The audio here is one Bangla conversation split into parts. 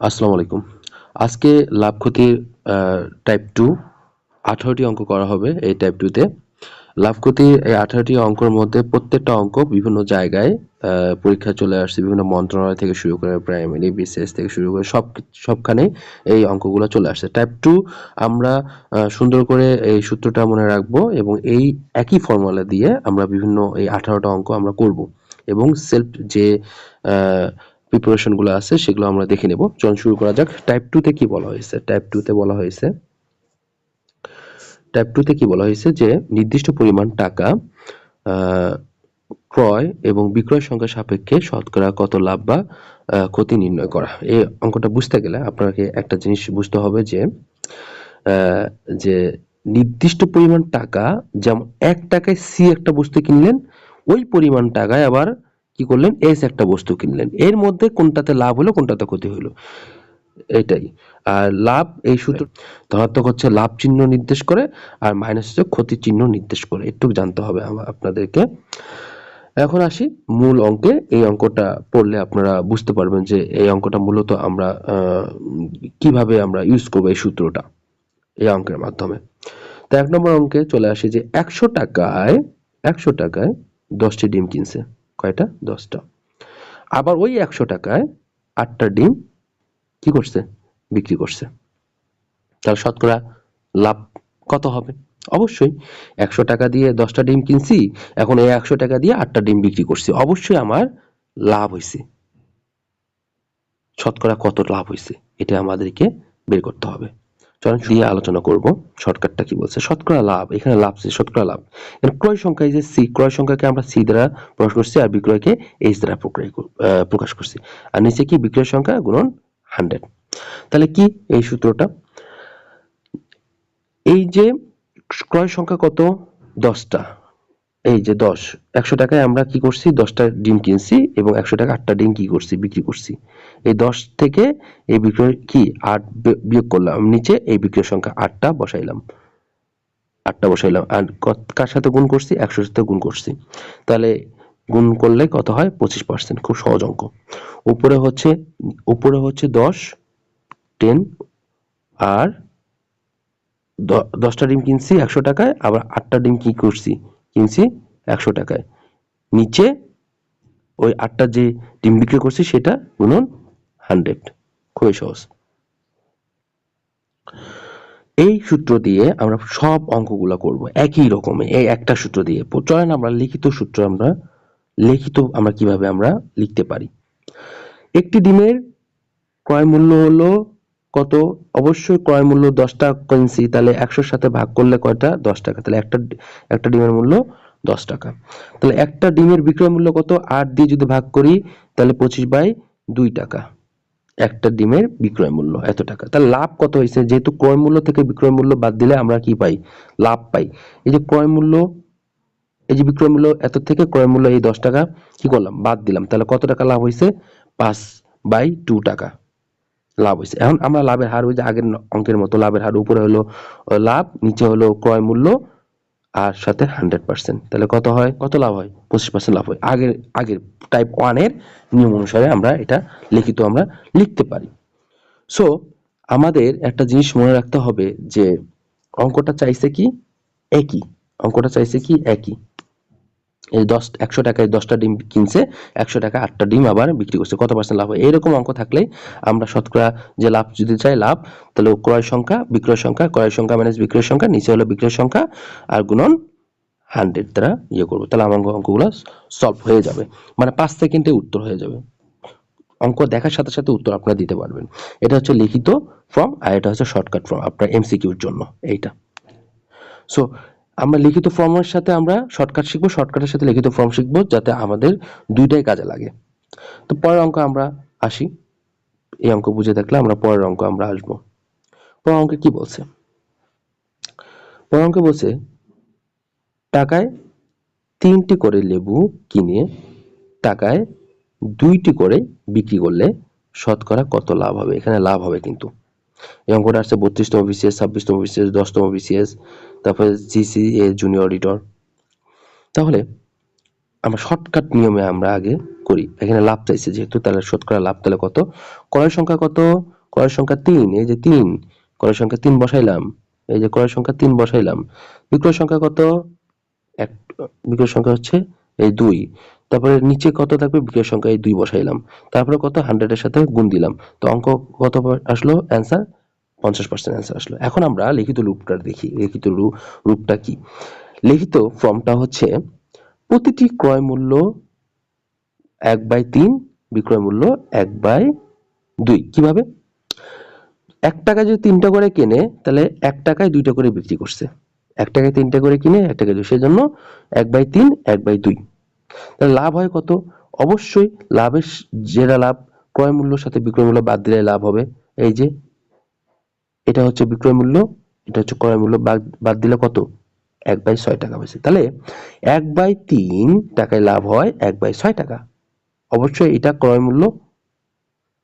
আসসালামু আলাইকুম। আজকে লাভ ক্ষতির টাইপ টু আঠারোটি অঙ্ক করা হবে এই টাইপ টুতে লাভ ক্ষতির এই আঠারোটি অঙ্কের মধ্যে প্রত্যেকটা অঙ্ক বিভিন্ন জায়গায় পরীক্ষা চলে আসছে, বিভিন্ন মন্ত্রণালয় থেকে শুরু করে প্রাইমারি বিসিএস থেকে শুরু করে সব সবখানে এই অঙ্কগুলো চলে আসছে। টাইপ টু আমরা সুন্দর করে এই সূত্রটা মনে রাখব এবং এই একই ফর্মুলা দিয়ে আমরা বিভিন্ন এই আঠারোটা অঙ্ক আমরা করব এবং সেলফ যে প্রিপারেশনগুলো আছে, সেগুলো আমরা দেখে নেব। চলুন শুরু করা যাক। টাইপ টু তে কি বলা হয়েছে? টাইপ টু তে বলা হয়েছে টাইপ টু তে কি বলা হয়েছে যে, নির্দিষ্ট পরিমাণ টাকা ক্রয় এবং বিক্রয় সংখ্যা সাপেক্ষে শতকরা কত লাভ বা ক্ষতি নির্ণয় করা। এই অঙ্কটা বুঝতে গেলে আপনাকে একটা জিনিস বুঝতে হবে যে যে নির্দিষ্ট পরিমাণ টাকা, যেমন এক টাকায় সি একটা বস্তু কিনলেন, ওই পরিমাণ টাকায় আবার কি করলেন? এস একটা বস্তু কিনলেন। এর মধ্যে কোনটাতে লাভ হলো, কোনটাতে ক্ষতি হলো? এটাই। আর লাভ, এই সূত্র ধনাত্মক হচ্ছে লাভ চিহ্ন নির্দেশ করে, আর মাইনাস হচ্ছে ক্ষতি চিহ্ন নির্দেশ করে। একটু জানতে হবে আপনাদেরকে। এখন আসি মূল অঙ্কে। এই অঙ্কটা পড়লে আপনারা বুঝতে পারবেন যে এই অঙ্কটা মূলত আমরা কীভাবে আমরা ইউজ করব এই সূত্রটা, এই অঙ্কের মাধ্যমে। তো এক নম্বর অঙ্কে চলে আসি যে একশো টাকায় একশো টাকায় দশটি ডিম কিনছে। কয়টা? দশটা। আবার ওই একশো টাকায় আটটা ডিম কি করছে? বিক্রি করছে। তাহলে শতকরা লাভ কত হবে? অবশ্যই একশো টাকা দিয়ে দশটা ডিম কিনছি, এখন এই একশো টাকা দিয়ে আটটা ডিম বিক্রি করছি। অবশ্যই আমার লাভ হয়েছে শতকরা কত লাভ হয়েছে এটা আমাদেরকে বের করতে হবে। চলুন দিয়ে আলোচনা করব শর্টকাটটা কি বলছে? শতকরা লাভ, এখানে লাভ সি শতকরা লাভ। এখানে ক্রয় সংখ্যা এই যে সি ক্রয় সংখ্যাকে আমরা সি দ্বারা প্রকাশ করছি আর বিক্রয়কে এইচ দ্বারা প্রকাশ করছি। আর নিচে কি? বিক্রয় সংখ্যা গুণন হান্ড্রেড তাহলে কি এই সূত্রটা? এই যে ক্রয় সংখ্যা কত? দশটা। এই যে দশ, একশো টাকায় আমরা কি করছি? দশটা ডিম কিনছি এবং একশো টাকা আটটা ডিম কি করছি? বিক্রি করছি। এই দশ থেকে এই বিক্রয় কি? আট বিয়োগ করলাম, নিচে এই বিক্রয় সংখ্যা আটটা বসাইলাম। আটটা বসাইলাম। আর কার সাথে গুণ করছি? একশোর সাথে গুণ করছি। তাহলে গুণ করলে কত হয়? পঁচিশ পার্সেন্ট। খুব সহজ অঙ্ক। উপরে হচ্ছে উপরে হচ্ছে দশ, টেন, আর দশটা ডিম কিনছি একশো টাকায়, আবার আটটা ডিম কি করছি? কিনছি একশো টাকায়। নিচে ওই আটটা যে ডিম বিক্রি করছি সেটা গুণন হান্ড্রেড। খুবই সহজ। এই সূত্র দিয়ে আমরা সব অঙ্কগুলো করব একই রকমে। এই একটা সূত্র দিয়ে। চলেন আমরা লিখিত সূত্র আমরা, লিখিত আমরা কীভাবে আমরা লিখতে পারি। একটি ডিমের ক্রয় মূল্য হলো কত? অবশ্যই ক্রয় মূল্য দশ টাকা কিনছি তাহলে একশোর সাথে ভাগ করলে কয়টা? দশ টাকা। তাহলে একটা একটা ডিমের মূল্য দশ টাকা। তাহলে একটা ডিমের বিক্রয় মূল্য কত? আট দিয়ে যদি ভাগ করি, তাহলে পঁচিশ বাই দুই টাকা। একটা ডিমের বিক্রয় মূল্য এত টাকা। তাহলে লাভ কত হয়েছে? যেহেতু ক্রয় মূল্য থেকে বিক্রয় মূল্য বাদ দিলে আমরা কি পাই? লাভ পাই। এই যে ক্রয় মূল্য, এই যে বিক্রয় মূল্য এত থেকে ক্রয় মূল্য এই দশ টাকা, কি করলাম? বাদ দিলাম। তাহলে কত টাকা লাভ হয়েছে? পাঁচ বাই টু টাকা। লাভ হয়েছে। এখন আমরা লাভের হার যে আগের অঙ্কের মতো লাভের হার, উপরে হলো লাভ, নিচে হলো ক্রয় মূল্য আর সাথে হান্ড্রেড পার্সেন্ট তাহলে কত হয়? কত লাভ হয়? পঁচিশ পার্সেন্ট লাভ হয়। আগের আগের টাইপ ওয়ানের নিয়ম অনুসারে আমরা এটা লিখিত আমরা লিখতে পারি। সো আমাদের একটা জিনিস মনে রাখতে হবে যে অঙ্কটা চাইছে কি? একই। অঙ্কটা চাইছে কি? একই। এই দশ, একশো টাকায় দশটা ডিম কিনছে, একশো টাকা আটটা ডিম আবার বিক্রি করছে। কত পার্সেন্ট লাভ হয়? এরকম অঙ্ক থাকলেই আমরা শতকরা যে লাভ, যদি চাই লাভ, তাহলে ক্রয় সংখ্যা, বিক্রয় সংখ্যা, ক্রয় সংখ্যা মাইনাস বিক্রয় সংখ্যা, নিচে হলো বিক্রয় সংখ্যা আর গুণন হান্ড্রেড দ্বারা ইয়ে করব। তাহলে আমার অঙ্কগুলো সলভ হয়ে যাবে। মানে পাঁচ সেকেন্ডে উত্তর হয়ে যাবে। অঙ্ক দেখার সাথে সাথে উত্তর আপনারা দিতে পারবেন। এটা হচ্ছে লিখিত ফর্ম আর এটা হচ্ছে শর্টকাট ফর্ম আপনার এমসিকিউর জন্য, এইটা। সো আমরা লিখিত ফর্মের সাথে আমরা শর্টকাট শিখব শর্টকাটের সাথে লিখিত ফর্ম শিখব যাতে আমাদের দুইটাই কাজে লাগে। তো পরের অঙ্ক আমরা আসি। এই অঙ্ক বুঝে থাকলে আমরা পরের অঙ্ক আমরা আসব। পরের অঙ্কে কি বলছে? পরের অঙ্কে বলছে, টাকায় তিনটি করে লেবু কিনে টাকায় দুইটি করে বিক্রি করলে শতকরা কত লাভ হবে? এখানে লাভ হবে কিন্তু। এই অঙ্কটা আসছে বত্রিশতম বিসিএস ছাব্বিশতম বিসিএস দশতম বিসিএস তারপরে জিসি এ জুনিয়র অডিটর তাহলে আমরা শর্টকাট নিয়মে আমরা আগে করি। এখানে লাভ চাইছে যেহেতু, তাহলে শতকরা লাভ তাহলে কত? ক্রয়ের সংখ্যা কত? ক্রয়ের সংখ্যা তিন, এই যে তিন। ক্রয়ের সংখ্যা তিন বসাইলাম। এই যে ক্রয়ের সংখ্যা তিন বসাইলাম। বিক্রয় সংখ্যা কত? এক, বিক্রয় সংখ্যা হচ্ছে এই দুই। তারপরে নিচে কত থাকবে? বিক্রয় সংখ্যা এই দুই বসাইলাম। তারপরে কত? হান্ড্রেডের সাথে গুণ দিলাম। তো অঙ্ক কত আসলো? অ্যান্সার পঞ্চাশ পার্সেন্ট অ্যান্সার আসলো। এখন আমরা লিখিত রূপটা দেখি। লিখিত রূপ রূপটা কি? লিখিত ফর্মটা হচ্ছে প্রতিটি ক্রয় মূল্য এক বাই তিন, বিক্রয় মূল্য এক বাই দুই। কীভাবে? এক টাকা যদি তিনটা করে কেনে, তাহলে এক টাকায় দুইটা করে বিক্রি করছে। এক টাকায় তিনটা করে কিনে, এক টাকায় দুই। সেজন্য এক বাই তিন, এক বাই দুই। তাহলে লাভ হয় কত? অবশ্যই লাভের যেটা লাভ, ক্রয় মূল্যর সাথে বিক্রয় মূল্য বাদ দিলে লাভ হবে। এই যে, এটা হচ্ছে বিক্রয় মূল্য, এটা হচ্ছে ক্রয় মূল্য বাদ দিলে কত? এক বাই ছয় টাকা পাইছে তাহলে এক বাই তিন টাকায় লাভ হয় এক বাই ছয় টাকা। অবশ্যই এটা ক্রয় মূল্য।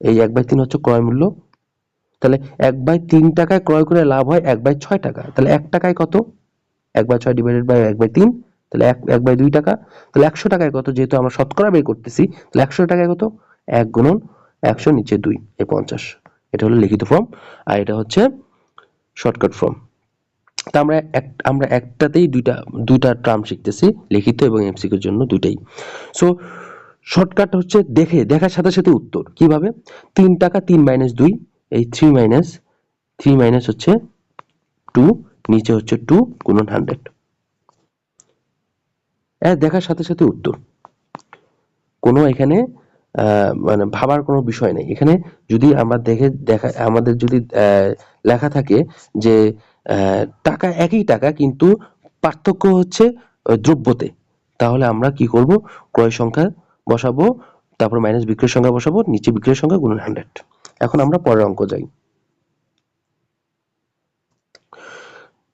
এই এক বাই তিন হচ্ছে ক্রয় মূল্য। তাহলে এক বাই তিন টাকায় ক্রয় করে লাভ হয় এক বাই ছয় টাকা। তাহলে এক টাকায় কত? এক বাই ছয় ডিভাইডেড বাই এক বাই তিন। তাহলে এক এক বাই দুই টাকা, তাহলে একশো টাকায় কত? যেহেতু আমরা শতকরা বের করতেছি, তাহলে একশো টাকায় কত? এক গুণন একশো নিচে দুই, এ পঞ্চাশ। এটা হলো লিখিত ফর্ম আর এটা হচ্ছে শর্টকাট ফর্ম তা আমরা এক, আমরা একটাতেই দুইটা দুইটা টার্ম শিখতেছি, লিখিত এবং এমসিকিউর জন্য দুইটাই। সো শর্টকাট হচ্ছে দেখে, দেখার সাথে সাথে উত্তর। কীভাবে? তিন টাকা তিন মাইনাস দুই, এই থ্রি মাইনাস থ্রি মাইনাস হচ্ছে টু নিচে হচ্ছে টু গুণন হান্ড্রেড দেখার সাথে সাথে উত্তর। কোনো এখানে মানে ভাবার কোনো বিষয় নেই। এখানে যদি আমরা দেখে, দেখা, আমাদের যদি লেখা থাকে যে টাকা একই টাকা, কিন্তু পার্থক্য হচ্ছে দ্রব্যতে। তাহলে আমরা কি করব? ক্রয় সংখ্যা বসাবো, তারপর মাইনাস বিক্রয় সংখ্যা বসাবো, নিচে বিক্রয় সংখ্যা গুণন হান্ড্রেড এখন আমরা পরের অঙ্ক যাই।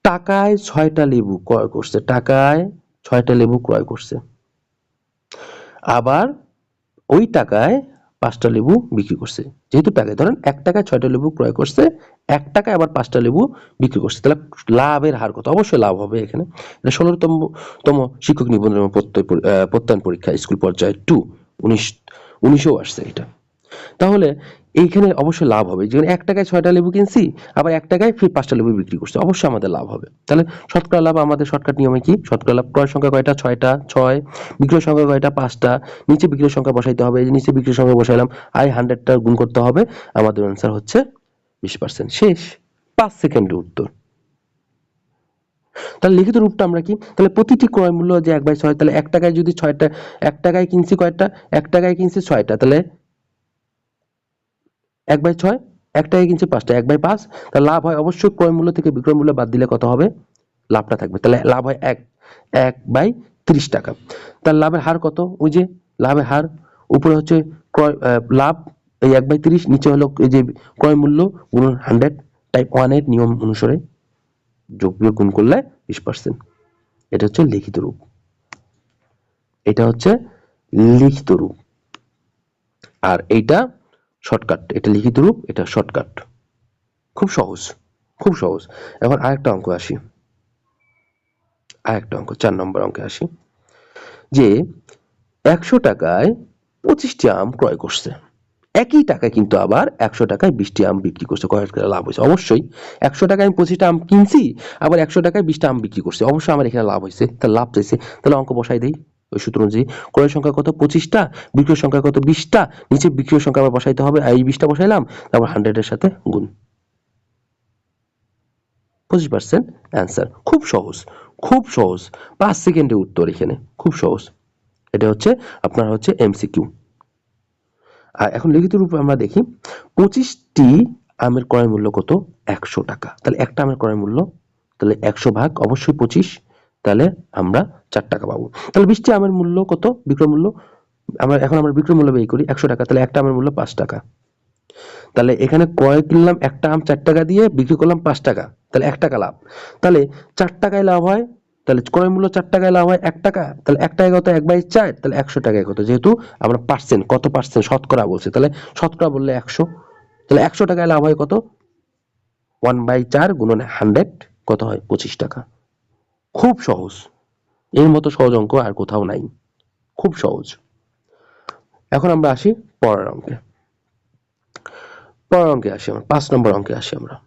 টাকায় ছয়টা লেবু ক্রয় করছে। টাকায় ছয়টা লেবু ক্রয় করছে। আবার ওই টাকায় পাঁচটা লেবু বিক্রি করছে। যেহেতু টাকায় ধরেন এক টাকায় ছয়টা লেবু ক্রয় করছে, এক টাকায় আবার পাঁচটা লেবু বিক্রি করছে। তাহলে লাভের হার কত? অবশ্যই লাভ হবে এখানে। ষোলোতম, তম শিক্ষক নিবন্ধন প্রত্যয় প্রত্যয়ন পরীক্ষা, স্কুল পর্যায়ে টু উনিশ, উনিশেও আসছে এটা। তাহলে এইখানে অবশ্যই লাভ হবে। যেখানে এক টাকায় ছয়টা লেবু কিনছি, আবার এক টাকায় ফির পাঁচটা লেবু বিক্রি করছে। অবশ্যই আমাদের লাভ হবে। তাহলে শতকরা লাভ আমাদের শর্টকাট নিয়মে কি? শতকরা লাভ ক্রয় সংখ্যা কয়টা? ছয়টা, ছয়। বিক্রয় সংখ্যা কয়টা? পাঁচটা। নিচে বিক্রয় সংখ্যা বসাইতে হবে। নিচে বিক্রয় সংখ্যা বসাইলাম আই হান্ড্রেডটা গুণ করতে হবে। আমাদের অ্যান্সার হচ্ছে বিশ পার্সেন্ট শেষ। পাঁচ সেকেন্ডের উত্তর। তাহলে লিখিত রূপটা আমরা কি? তাহলে প্রতিটি ক্রয় মূল্য যে এক বাই ছয়, তাহলে এক টাকায় যদি ছয়টা, এক টাকায় কিনছি কয়টা? এক টাকায় কিনছি ছয়টা। তাহলে এক বাই ছয় এক টাকায় কিনছি পাঁচটা, এক বাই পাঁচ তাহলে লাভ হয় অবশ্যই ক্রয় মূল্য থেকে বিক্রয় মূল্য বাদ দিলে কত হবে? লাভটা থাকবে। তাহলে লাভ হয় এক এক বাই ত্রিশ টাকা। তার লাভের হার কত? ওই যে লাভের হার, উপরে হচ্ছে ক্রয় লাভ, এই এক বাই তিরিশ, নিচে হলো এই যে ক্রয় মূল্য গুণন হান্ড্রেড, টাইপ ওয়ানের নিয়ম অনুসারে যোগ বিয়োগ গুণ করলে বিশ পার্সেন্ট। এটা হচ্ছে লিখিত রূপ। এটা হচ্ছে লিখিত রূপ। আর এইটা শর্টকাট এটা লিখিত রূপ, এটা শর্টকাট খুব সহজ খুব সহজ। এখন আরেকটা অঙ্ক আসি। আরেকটা অঙ্ক, চার নম্বর অঙ্কে আসি। যে একশো টাকায় পঁচিশটি আম ক্রয় করছে। একই টাকা কিন্তু আবার একশো টাকায় বিশটি আম বিক্রি করছে। কয় টাকা লাভ হয়েছে। অবশ্যই, একশো টাকায় আমি পঁচিশটা আম কিনছি, আবার একশো টাকায় বিশটা আম বিক্রি করছে। অবশ্যই আমার এখানে লাভ হয়েছে। তাহলে লাভ চাইছে। তাহলে অঙ্ক বসাই দেই। সূত্র অনুযায়ী সংখ্যা কত? পঁচিশটা, বিক্রয় সংখ্যা কত? বিশটা, নিচে বিক্রয় সংখ্যা আবার বসাইতে হবে এই বিশটা বসাইলাম, তারপর হান্ড্রেডের সাথে গুণ। পঁচিশ পার্সেন্ট অ্যান্সার খুব সহজ খুব সহজ। পাঁচ সেকেন্ডে উত্তর এখানে, খুব সহজ। এটা হচ্ছে আপনার হচ্ছে এমসিকিউ আর এখন লিখিত রূপে আমরা দেখি, পঁচিশটি আমের ক্রয় মূল্য কত? একশো টাকা। তাহলে একটা আমের ক্রয় মূল্য, তাহলে একশো ভাগ, অবশ্যই পঁচিশ। তাহলে আমরা চার টাকা পাবো। তাহলে বৃষ্টি আমের মূল্য কত? বিক্রয় মূল্য? আমরা এখন আমরা বিক্রয় মূল্য ব্যয় করি একশো টাকা, তাহলে একটা আমের মূল্য পাঁচ টাকা। তাহলে এখানে ক্রয় কিনলাম একটা আম চার টাকা দিয়ে, বিক্রি করলাম পাঁচ টাকা, তাহলে এক টাকা লাভ। তাহলে চার টাকায় লাভ হয়, তাহলে ক্রয় মূল্য চার টাকায় লাভ হয় এক টাকা, তাহলে এক টাকায় কত? এক বাই চার, তাহলে একশো টাকায় কত? যেহেতু আমরা পার্সেন্ট কত পার্সেন্ট শতকরা বলছি, তাহলে শতকরা বললে একশো, তাহলে একশো টাকায় লাভ হয় কত? ওয়ান বাই চার গুণন হান্ড্রেড কত হয়? পঁচিশ টাকা। খুব সহজ। এর মতো সহজ অঙ্ক আর কোথাও নাই। খুব সহজ। এখন আমরা আসি পরের অঙ্কে। পরের অঙ্কে আসি আমরা, পাঁচ নম্বর অঙ্কে আসি আমরা।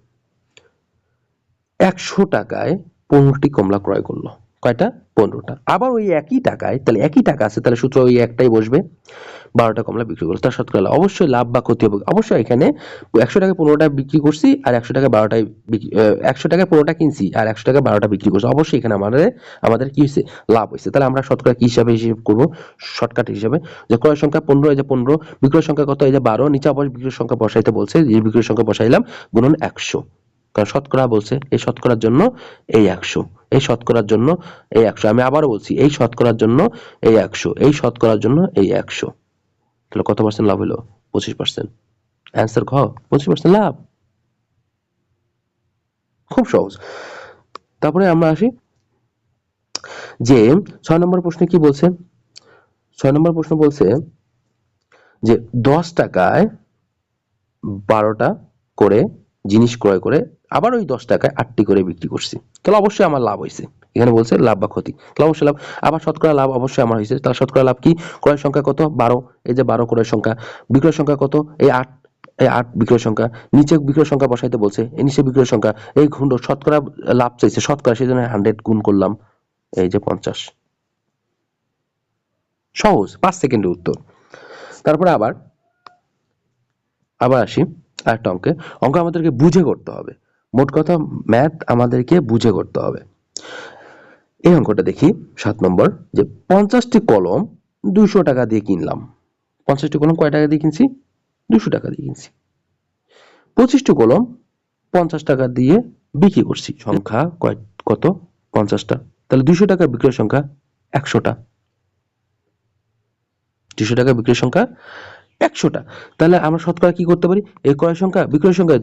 একশো টাকায় পনেরোটি কমলা ক্রয় করল। কয়টা? পনেরোটা। আবার ওই একই টাকায়, তাহলে একই টাকা আছে, তাহলে সূত্র ওই একটাই বসবে। বারোটা কমলা বিক্রি করল। তার শতকরা অবশ্যই লাভ বা ক্ষতি হবে। অবশ্যই এখানে একশো টাকা পনেরোটা বিক্রি করছি আর একশো টাকা বিক্রি একশো টাকা পনেরোটা কিনছি আর একশো টাকা বারোটা বিক্রি করছি। অবশ্যই এখানে আমাদের আমাদের কি হয়েছে? লাভ হয়েছে। তাহলে আমরা শতকরা কি হিসাবে হিসেব করব? শর্টকাট হিসাবে। যে ক্রয় সংখ্যা পনেরো, এই যে পনেরো। বিক্রয় সংখ্যা কত? এই যে বারো। নিচে আবার বিক্রয় সংখ্যা বসাইতে বলছে। যে বিক্রয় সংখ্যা বসাইলাম, গুণন একশো। কারণ শতকরা বলছে এই শতকরার জন্য এই একশো, এই শতকরার জন্য এই একশো। আমি আবারও বলছি, এই শতকরার জন্য এই একশো, এই শতকরার জন্য এই একশো। তাহলে কত পার্সেন্ট লাভ হলো? পঁচিশ পার্সেন্ট অ্যান্সার খ পঁচিশ পার্সেন্ট লাভ। খুব সহজ। তারপরে আমরা আসি যে ছয় নম্বর প্রশ্নে কি বলছে? ছয় নম্বর প্রশ্ন বলছে যে দশ টাকায় বারোটা করে জিনিস ক্রয় করে আবার ওই দশ টাকায় আটটি করে বিক্রি করছি। তাহলে অবশ্যই আমার লাভ হয়েছে এখানে বলছে লাভ বা ক্ষতি। তাহলে অবশ্যই লাভ। আবার শতকরা লাভ অবশ্যই আমার হয়েছে তাহলে শতকরা লাভ কি? ক্রয় সংখ্যা কত? বারো। এই যে বারো ক্রয় সংখ্যা। বিক্রয় সংখ্যা কত? এই আট। এই আট বিক্রয় সংখ্যা। নিচে বিক্রয় সংখ্যা বসাইতে বলছে। এই নিচে বিক্রয় সংখ্যা। এই গুণ শতকরা লাভ চাইছে। শতকরা, সেই জন্য হান্ড্রেড গুণ করলাম। এই যে পঞ্চাশ। সহজ। পাঁচ সেকেন্ডের উত্তর। তারপরে আবার আবার আসি আরেকটা অঙ্কে। অঙ্ক আমাদেরকে বুঝে করতে হবে। মোট কথা ম্যাথ আমাদেরকে বুঝে করতে হবে। এই অঙ্কটা দেখি, সাত নম্বর, যে পঞ্চাশটি কলম দুইশো টাকা দিয়ে কিনলাম। পঞ্চাশটি কলম কয় টাকা দিয়ে কিনছি? দুশো টাকা দিয়ে কিনছি। পঁচিশটি কলম পঞ্চাশ টাকা দিয়ে বিক্রি করছি। সংখ্যা কয়, কত? পঞ্চাশটা। তাহলে দুশো টাকার বিক্রয় সংখ্যা একশোটা। দুশো টাকা বিক্রয় সংখ্যা একশোটা। তাহলে আমরা শতকরা কি করতে পারি? এই ক্রয় সংখ্যা বিক্রয় সংখ্যা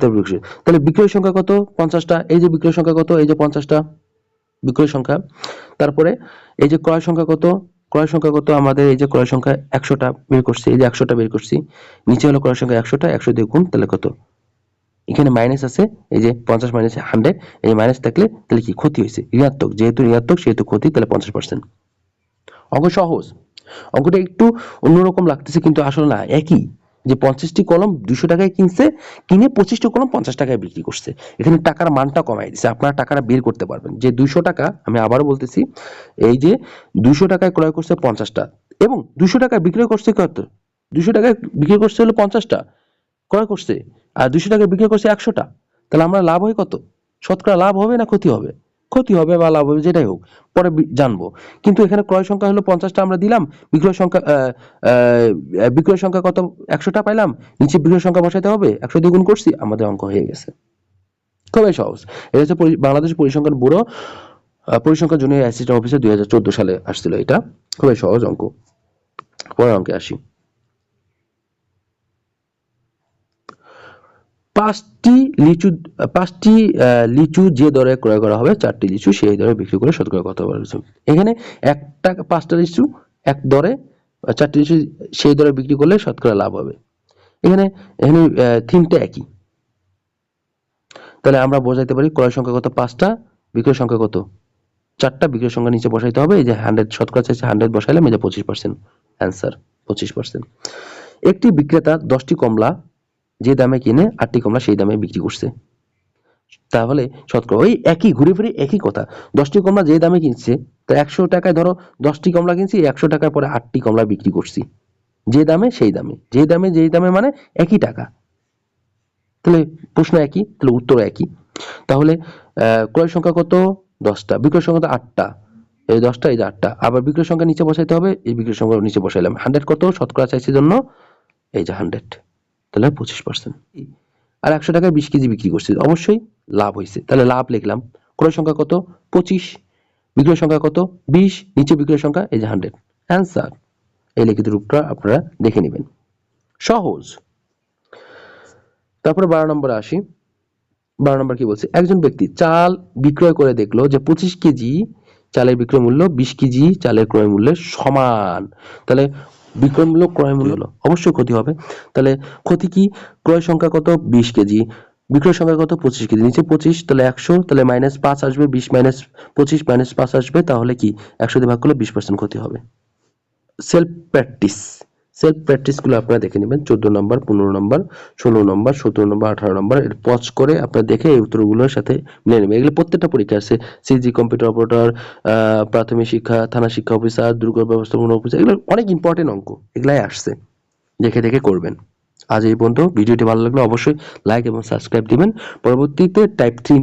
তাহলে বিক্রয় সংখ্যা কত? পঞ্চাশটা। এই যে বিক্রয় সংখ্যা কত? এই যে পঞ্চাশটা বিক্রয় সংখ্যা। তারপরে এই যে ক্রয় সংখ্যা কত? ক্রয় সংখ্যা কত? আমাদের এই যে ক্রয় সংখ্যা একশোটা বের করছি। এই যে একশোটা বের করছি। নিচে হলো ক্রয় সংখ্যা একশোটা, একশো দিয়ে গুণ তাহলে কত? এখানে মাইনাস আছে, এই যে পঞ্চাশ মাইনাস হান্ড্রেড এই মাইনাস থাকলে তাহলে কি ক্ষতি হয়েছে? ঋণাত্মক। যেহেতু ঋণাত্মক, সেহেতু ক্ষতি, তাহলে পঞ্চাশ পার্সেন্ট অঙ্ক সহজ। অঙ্কটা একটু অন্যরকম লাগতেছে, কিন্তু আসলে না, একই যে পঞ্চাশটি কলম দুশো টাকায় কিনছে, কিনে পঁচিশটি কলম পঞ্চাশ টাকায় বিক্রি করছে। এখানে টাকার মানটা কমাই দিচ্ছে আপনারা টাকাটা বের করতে পারবেন। যে দুইশো টাকা, আমি আবারও বলতেছি, এই যে দুইশো টাকায় ক্রয় করছে পঞ্চাশটা, এবং দুশো টাকায় বিক্রয় করছে কত দুশো টাকায় বিক্রি করছে হলো পঞ্চাশটা, ক্রয় করছে, আর দুশো টাকায় বিক্রয় করছে একশোটা, তাহলে আমরা লাভ হয় কত? শতকরা লাভ হবে না ক্ষতি হবে? ক্ষতি হবে বা লাভ হবে, যেটাই হোক, পরে জানব। কিন্তু এখানে ক্রয় সংখ্যা হলো পঞ্চাশটা আমরা দিলাম, বিক্রয় সংখ্যা বিক্রয় সংখ্যা কত? একশোটা পাইলাম, নিচে বিক্রয় সংখ্যা বসাইতে হবে, একশো দিয়ে গুণ করছি, আমাদের অঙ্ক হয়ে গেছে। খুবই সহজ। এটা হচ্ছে বাংলাদেশ পরিসংখ্যান ব্যুরো পরিসংখ্যান জুনিয়র অ্যাসিস্ট্যান্ট অফিসার দুই হাজার চোদ্দ সালে আসছিল এটা। খুবই সহজ অঙ্ক। পরের অঙ্কে আসি। পাঁচটি লিচু পাঁচটি লিচু যে দরে ক্রয় করা হবে, চারটি লিচু সেই দরে বিক্রি করে শতকরা কত বলেছে এখানে এক টাকা পাঁচটা লিচু এক দরে, চারটি লিচু সেই দরে বিক্রি করলে শতকরা লাভ হবে। এখানে এখানে থিমটা একই। তাহলে আমরা বোঝাইতে পারি ক্রয় সংখ্যা কত? পাঁচটা, বিক্রয় সংখ্যা কত? চারটা, বিক্রয় সংখ্যা নিচে বসাইতে হবে, এই যে হান্ড্রেড শতকরা চাইছে হান্ড্রেড বসাইলাম, এই যে পঁচিশ পার্সেন্ট অ্যান্সার পঁচিশ পার্সেন্ট একটি বিক্রেতা দশটি কমলা যে দামে কিনে আটটি কমলা সেই দামে বিক্রি করছে। তাহলে শতকরা, ওই একই, ঘুরে ফিরে একই কথা। দশটি কমলা যে দামে কিনছে তো একশো টাকায় ধরো দশটি কমলা কিনছি, একশো টাকার পরে আটটি কমলা বিক্রি করছি। যে দামে সেই দামে। যে দামে, যেই দামে মানে একই টাকা। তাহলে প্রশ্ন একই, তাহলে উত্তর একই। তাহলে ক্রয় সংখ্যা কত? দশটা। বিক্রয় সংখ্যা আটটা। এই দশটা, এই আটটা। আবার বিক্রয় সংখ্যা নিচে বসাইতে হবে, এই বিক্রয় সংখ্যা নিচে বসাইলাম। হান্ড্রেড কত? শতকরা চাইছে জন্য, এই যে হান্ড্রেড তাহলে পঁচিশ পার্সেন্ট আর একশো টাকায় বিশ কেজি বিক্রি করছে। অবশ্যই লাভ হয়েছে। তাহলে লাভ লিখলাম। ক্রয় সংখ্যা কত? পঁচিশ। বিক্রয় সংখ্যা কত? বিশ। নিচে বিক্রয় সংখ্যা, এই যে হান্ড্রেড অ্যান্সার এই লিখিত রূপটা আপনারা দেখে নেবেন। সহজ। তারপরে বারো নম্বরে আসি। বারো নম্বর কি বলছে? একজন ব্যক্তি চাল বিক্রয় করে দেখল যে পঁচিশ কেজি চালের বিক্রয় মূল্য বিশ কেজি চালের ক্রয় মূল্যের সমান। তাহলে বিক্রয় মূল্য ক্রয় মূল্য হলো অবশ্যই ক্ষতি হবে। তাহলে ক্ষতি কি? ক্রয় সংখ্যা কত? বিশ কেজি। বিক্রয় সংখ্যা কত? পঁচিশ কেজি। নিচে পঁচিশ তাহলে একশো তাহলে মাইনাস পাঁচ আসবে বিশ মাইনাস পঁচিশ মাইনাস পাঁচ আসবে তাহলে কি? একশো দিয়ে ভাগ করলে বিশ পার্সেন্ট ক্ষতি হবে। সেলফ প্র্যাকটিস সেলফ প্র্যাকটিসগুলো আপনারা দেখে নেবেন। চোদ্দ নম্বর পনেরো নম্বর ষোলো নম্বর সতেরো নম্বর আঠারো নম্বর পজ করে আপনারা দেখে এই উত্তরগুলোর সাথে মিলে নেবেন। এগুলো প্রত্যেকটা পরীক্ষা আছে। সিজি কম্পিউটার অপারেটর প্রাথমিক শিক্ষা, থানা শিক্ষা অফিসার দুর্গ ব্যবস্থাপনা অফিসার এগুলো অনেক ইম্পর্টেন্ট অঙ্ক। এগুলাই আসছে। দেখে দেখে করবেন। আজ এই পর্যন্ত। ভিডিওটি ভালো লাগলে অবশ্যই লাইক এবং সাবস্ক্রাইব দিবেন। পরবর্তীতে টাইপ থ্রি